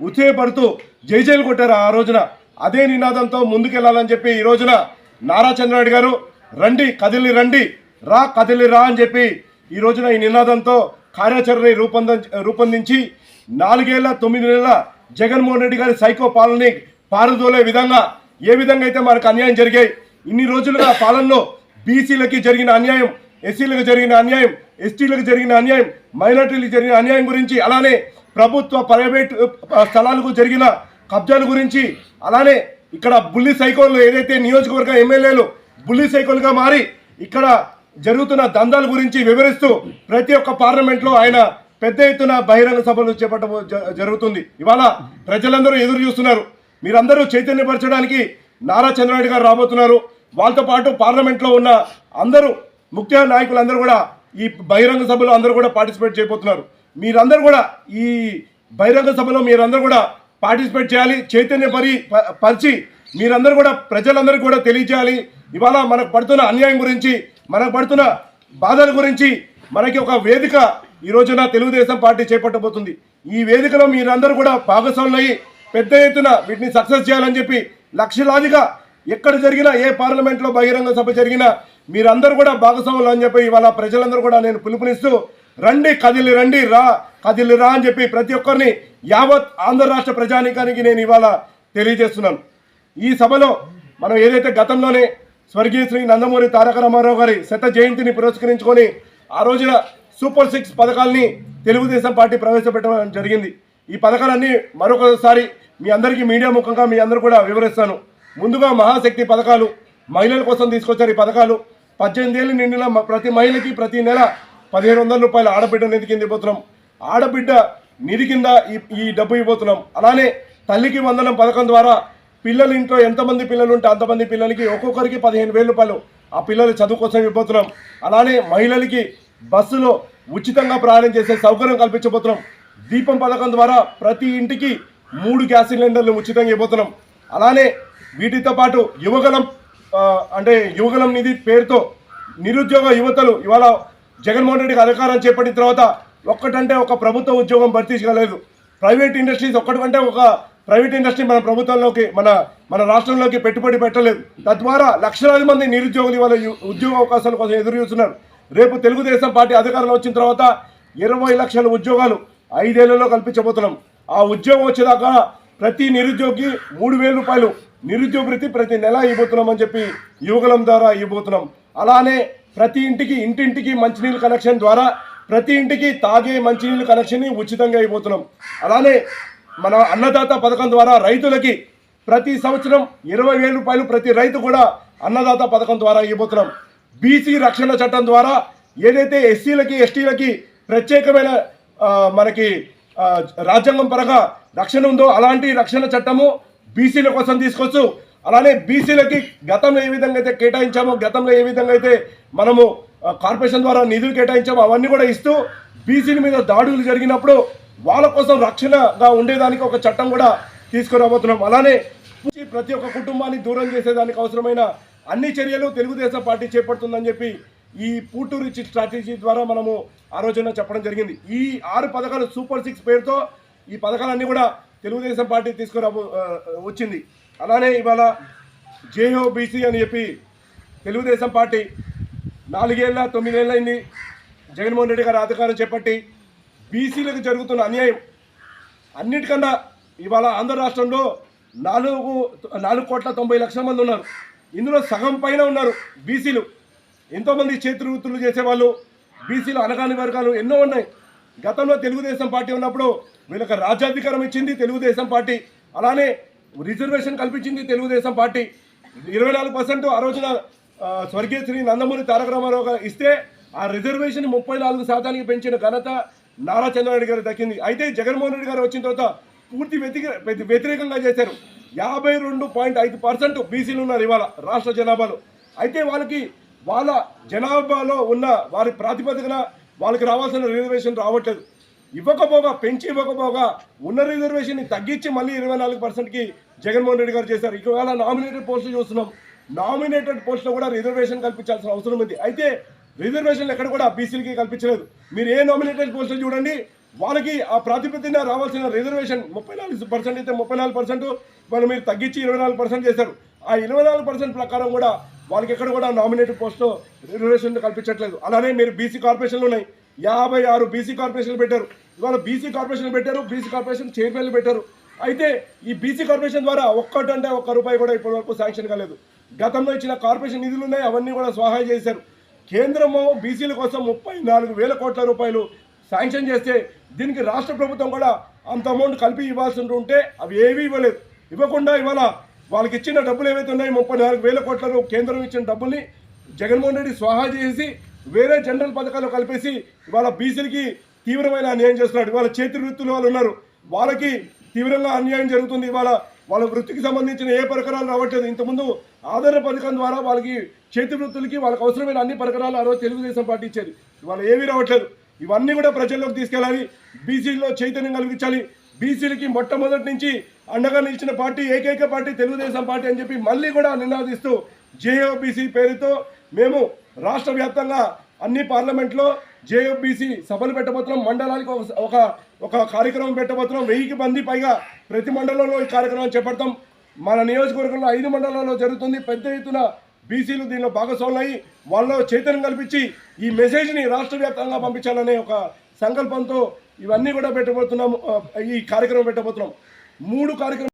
ఉత్సేహపడుతూ జైజైలు కొట్టారు ఆ రోజున. అదే నినాదంతో ముందుకెళ్ళాలని చెప్పి ఈ రోజున నారా చంద్రనాయుడు గారు రండి కదిలి రండి రా కదిలి రా అని చెప్పి ఈ రోజున ఈ నినాదంతో కార్యాచరణ రూపొంద రూపొందించి నాలుగేళ్ళ తొమ్మిది నెలల జగన్మోహన్ రెడ్డి గారి సైకో పాలనని పారదోలే విధంగా ఏ విధంగా అయితే మనకు అన్యాయం జరిగాయి ఇన్ని రోజులుగా పాలనలో బీసీలకి జరిగిన అన్యాయం ఎస్సీలకు జరిగిన అన్యాయం ఎస్టీలకు జరిగిన అన్యాయం మైనార్టీలకు జరిగిన అన్యాయం గురించి అలానే ప్రభుత్వ ప్రైవేట్ స్థలాలకు జరిగిన కబ్జాల గురించి అలానే ఇక్కడ బుల్లి సైకోళ్ళు ఏదైతే నియోజకవర్గ ఎమ్మెల్యేలు బుల్లి సైకోలుగా మారి ఇక్కడ జరుగుతున్న దందాల గురించి వివరిస్తూ ప్రతి ఒక్క పార్లమెంట్లో ఆయన పెద్ద ఎత్తున బహిరంగ సభలు చేపట్ట జ- జరుగుతుంది. ఇవాళ ప్రజలందరూ ఎదురు చూస్తున్నారు. మీరందరూ చైతన్యపరచడానికి నారా చంద్రనాయుడు గారు రాబోతున్నారు. వాళ్ళతో పాటు పార్లమెంట్లో ఉన్న అందరూ ముఖ్య నాయకులందరూ కూడా ఈ బహిరంగ సభలో అందరూ కూడా పార్టిసిపేట్ చేయబోతున్నారు. మీరందరూ కూడా ఈ బహిరంగ సభలో మీరందరూ కూడా పార్టిసిపేట్ చేయాలి చైతన్య పరి పరిచి మీరందరూ కూడా ప్రజలందరికీ కూడా తెలియజేయాలి. ఇవాళ మనకు పడుతున్న అన్యాయం గురించి మనకు పడుతున్న బాధల గురించి మనకి ఒక వేదిక ఈ రోజున తెలుగుదేశం పార్టీ చేపట్టబోతుంది. ఈ వేదికలో మీరందరూ కూడా భాగస్వాములయ్యి పెద్ద ఎత్తున వీటిని సక్సెస్ చేయాలని చెప్పి లక్షలాదిగా ఎక్కడ జరిగినా ఏ పార్లమెంట్లో బహిరంగ సభ జరిగినా మీరందరూ కూడా భాగస్వాములు అని చెప్పి ఇవాళ ప్రజలందరూ కూడా నేను పిలుపునిస్తూ రండి కదిలి రండి రా కదిలి రా అని చెప్పి ప్రతి ఒక్కరిని యావత్ ఆంధ్ర రాష్ట్ర ప్రజానీకానికి నేను ఇవాళ తెలియజేస్తున్నాను. ఈ సభలో మనం ఏదైతే గతంలోనే స్వర్గీయ శ్రీ నందమూరి తారక రామారావు గారి శత జయంతిని పురస్కరించుకొని ఆ రోజున సూపర్ సిక్స్ పథకాల్ని తెలుగుదేశం పార్టీ ప్రవేశపెట్టడం జరిగింది. ఈ పథకాలన్నీ మరొకసారి మీ అందరికీ మీడియా ముఖంగా మీ అందరూ కూడా వివరిస్తాను. ముందుగా మహాశక్తి పథకాలు మహిళల కోసం తీసుకొచ్చారు ఈ పథకాలు. పద్దెనిమిది ఏళ్ళు నిండిన ప్రతి మహిళకి ప్రతి నెల పదిహేను వందల రూపాయలు ఆడబిడ్డ నిధి కింద ఇవ్వబోతున్నాం ఆడబిడ్డ నిధి కింద ఈ ఈ డబ్బు ఇవ్వబోతున్నాం. అలానే తల్లికి వందనం పథకం ద్వారా పిల్లలు ఇంట్లో ఎంతమంది పిల్లలు ఉంటే అంతమంది పిల్లలకి ఒక్కొక్కరికి పదిహేను వేల రూపాయలు ఆ పిల్లల చదువు కోసం ఇవ్వబోతున్నాం. అలానే మహిళలకి బస్సులో ఉచితంగా ప్రయాణం చేసే సౌకర్యం కల్పించబోతున్నాం. దీపం పథకం ద్వారా ప్రతి ఇంటికి మూడు గ్యాస్ సిలిండర్లు ఉచితంగా ఇవ్వబోతున్నాం. అలానే వీటితో పాటు యువగలం అంటే యువగలం నిధి పేరుతో నిరుద్యోగ యువతలు ఇవాళ జగన్మోహన్ రెడ్డికి అధికారం చేపట్టిన తర్వాత ఒక్కటంటే ఒక ప్రభుత్వ ఉద్యోగం భర్తీ చేయలేదు. ప్రైవేట్ ఇండస్ట్రీస్ ఒక్కటంటే ఒక ప్రైవేట్ ఇండస్ట్రీ మన ప్రభుత్వంలోకి మన మన రాష్ట్రంలోకి పెట్టుబడి పెట్టలేదు. తద్వారా లక్షలాది మంది నిరుద్యోగులు ఇవాళ ఉద్యోగ అవకాశాల కోసం ఎదురు చూస్తున్నారు. రేపు తెలుగుదేశం పార్టీ అధికారంలో వచ్చిన తర్వాత ఇరవై లక్షల ఉద్యోగాలు ఐదేళ్ళలో కల్పించబోతున్నాం. ఆ ఉద్యోగం వచ్చేదాకా ప్రతి నిరుద్యోగి మూడు వేల రూపాయలు నిరుద్యోగ ప్రతి నెల ఇవ్వబోతున్నామని చెప్పి యువకులం ద్వారా ఇవ్వబోతున్నాం. అలానే ప్రతి ఇంటికి ఇంటింటికి మంచినీళ్ళు కనెక్షన్ ద్వారా ప్రతి ఇంటికి తాగే మంచినీళ్ళు కనెక్షన్ని ఉచితంగా ఇవ్వబోతున్నాం. అలానే మన అన్నదాత పథకం ద్వారా రైతులకి ప్రతి సంవత్సరం ఇరవై వేల రూపాయలు ప్రతి రైతు కూడా అన్నదాత పథకం ద్వారా ఇవ్వబోతున్నాం. బీసీ రక్షణ చట్టం ద్వారా ఏదైతే ఎస్సీలకి ఎస్టీలకి ప్రత్యేకమైన మనకి రాజ్యాంగం పరంగా రక్షణ ఉందో అలాంటి రక్షణ చట్టము బీసీల కోసం తీసుకొచ్చు అలానే బీసీలకి గతంలో ఏ విధంగా అయితే కేటాయించామో గతంలో ఏ విధంగా అయితే మనము కార్పొరేషన్ ద్వారా నిధులు కేటాయించామో అవన్నీ కూడా ఇస్తూ బీసీల మీద దాడులు జరిగినప్పుడు వాళ్ళ కోసం రక్షణగా ఉండేదానికి ఒక చట్టం కూడా తీసుకురాబోతున్నాం. అలానే ప్రతి ఒక్క కుటుంబాన్ని దూరం చేసేదానికి అవసరమైన అన్ని చర్యలు తెలుగుదేశం పార్టీ చేపడుతుందని చెప్పి ఈ పూటు స్ట్రాటజీ ద్వారా మనము ఆ రోజున చెప్పడం జరిగింది. ఈ ఆరు పథకాలు సూపర్ సిక్స్ పేరుతో ఈ పథకాలన్నీ కూడా తెలుగుదేశం పార్టీ తీసుకురా వచ్చింది. అలానే ఇవాళ జేహో బీసీ అని చెప్పి తెలుగుదేశం పార్టీ నాలుగేళ్ళ తొమ్మిదేళ్ళ అయింది. జగన్మోహన్ రెడ్డి గారు అధికారం చేపట్టి బీసీలకు జరుగుతున్న అన్యాయం అన్నిటికన్నా ఇవాళ ఆంధ్ర రాష్ట్రంలో నాలుగు నాలుగు కోట్ల తొంభై లక్షల మంది ఉన్నారు. ఇందులో సగం పైన ఉన్నారు బీసీలు. ఎంతోమంది చేతి వృత్తులు చేసేవాళ్ళు బీసీలు అనగాని వర్గాలు ఎన్నో ఉన్నాయి. గతంలో తెలుగుదేశం పార్టీ ఉన్నప్పుడు వీళ్ళకి రాజ్యాధికారం ఇచ్చింది తెలుగుదేశం పార్టీ. అలానే రిజర్వేషన్ కల్పించింది తెలుగుదేశం పార్టీ. ఇరవై నాలుగు పర్సెంట్ ఆ రోజున ఆ, స్వర్గీయ శ్రీ నందమూరి తారక రామారావు గారు ఇస్తే ఆ రిజర్వేషన్ ముప్పై నాలుగు శాతానికి పెంచిన ఘనత నారా చంద్రబాబు గారు దక్కింది. అయితే జగన్మోహన్ రెడ్డి గారు వచ్చిన తర్వాత పూర్తి వ్యతిరేక వ్యతిరేకంగా చేశారు. యాభై రెండు పాయింట్ ఐదు పర్సెంట్ బీసీలు ఉన్నారు ఇవాళ రాష్ట్ర జనాభాలో. అయితే వాళ్ళకి వాళ్ళ జనాభాలో ఉన్న వారి ప్రాతిపదికన వాళ్ళకి రావాల్సిన రిజర్వేషన్ రావట్లేదు. ఇవ్వకపోగా పెంచి ఇవ్వకపోగా ఉన్న రిజర్వేషన్ని తగ్గించి మళ్ళీ ఇరవై నాలుగు పర్సెంట్కి జగన్మోహన్ రెడ్డి గారు చేశారు. ఇవాళ నామినేటెడ్ పోస్టులు చూస్తున్నాం. నామినేటెడ్ పోస్టులో కూడా రిజర్వేషన్ కల్పించాల్సిన అవసరం ఉంది. అయితే రిజర్వేషన్లు ఎక్కడ కూడా బీసీలకి కల్పించలేదు. మీరు ఏ నామినేటెడ్ పోస్టులు చూడండి వాళ్ళకి ఆ ప్రాతిపదికన రావాల్సిన రిజర్వేషన్ ముప్పై నాలుగు పర్సెంట్ అయితే ముప్పై నాలుగు పర్సెంట్ వాళ్ళు మీరు తగ్గించి ఇరవై నాలుగు పర్సెంట్ చేశారు. ఆ ఇరవై నాలుగు పర్సెంట్ ప్రకారం కూడా వాళ్ళకి ఎక్కడ కూడా నామినేటెడ్ పోస్ట్లో రిజర్వేషన్ కల్పించట్లేదు. అలానే మీరు బీసీ కార్పొరేషన్లు ఉన్నాయి. యాభై ఆరు బీసీ కార్పొరేషన్లు పెట్టారు. ఇవాళ బీసీ కార్పొరేషన్ పెట్టారు. బీసీ కార్పొరేషన్ చైర్మన్లు పెట్టారు. అయితే ఈ బీసీ కార్పొరేషన్ ద్వారా ఒక్కటంటే ఒక్క రూపాయి కూడా ఇప్పటి వరకు శాంక్షన్ కాలేదు. గతంలో ఇచ్చిన కార్పొరేషన్ నిధులు ఉన్నాయి అవన్నీ కూడా సహాయం చేశారు. కేంద్రము బీసీల కోసం ముప్పై నాలుగు వేల కోట్ల రూపాయలు శాంక్షన్ చేస్తే దీనికి రాష్ట్ర ప్రభుత్వం కూడా అంత అమౌంట్ కలిపి ఇవ్వాల్సి ఉంటే అవి ఏవీ ఇవ్వలేదు. ఇవ్వకుండా ఇవాళ వాళ్ళకి ఇచ్చిన డబ్బులు ఏవైతే ఉన్నాయో ముప్పై నాలుగు వేల కోట్ల కేంద్రం ఇచ్చిన డబ్బుల్ని జగన్మోహన్ రెడ్డి స్వాహా చేసి వేరే జనరల్ పథకాలు కలిపేసి ఇవాళ బీసీలకి తీవ్రమైన అన్యాయం చేస్తున్నాడు. ఇవాళ చేతి వృత్తులు వాళ్ళు ఉన్నారు. వాళ్ళకి తీవ్రంగా అన్యాయం జరుగుతుంది. ఇవాళ వాళ్ళ వృత్తికి సంబంధించిన ఏ పరికరాలు రావట్లేదు. ఇంతకుముందు ఆధార పథకం ద్వారా వాళ్ళకి చేతి వృత్తులకి వాళ్ళకి అవసరమైన అన్ని పరికరాలు ఆ రోజు తెలుగుదేశం పార్టీ ఇచ్చేది. ఇవాళ ఏమీ రావట్లేదు. ఇవన్నీ కూడా ప్రజల్లోకి తీసుకెళ్ళాలి. బీసీలో చైతన్యం కలిగించాలి. బీసీలకి మొట్టమొదటి నుంచి అండగా నిలిచిన పార్టీ ఏకైక పార్టీ తెలుగుదేశం పార్టీ అని చెప్పి మళ్ళీ కూడా నినాదిస్తూ జేఓబీసీ పేరుతో మేము రాష్ట్ర వ్యాప్తంగా అన్ని పార్లమెంట్లో జేఓబీసీ సభలు పెట్టబోతున్నాం. మండలానికి ఒక- ఒక ఒక కార్యక్రమం పెట్టబోతున్నాం. వెయ్యికి మంది పైగా ప్రతి మండలంలో ఈ కార్యక్రమం చేపడతాం. మన నియోజకవర్గంలో ఐదు మండలాల్లో జరుగుతుంది. పెద్ద ఎత్తున బీసీలు దీనిలో భాగస్వాములయ్యి వాళ్ళలో చైతన్యం కల్పించి ఈ మెసేజ్ని రాష్ట్ర వ్యాప్తంగా పంపించాలనే ఒక సంకల్పంతో ఇవన్నీ కూడా పెట్టబోతున్నాం. ఈ కార్యక్రమం పెట్టబోతున్నాం. మూడు కార్యక్రమం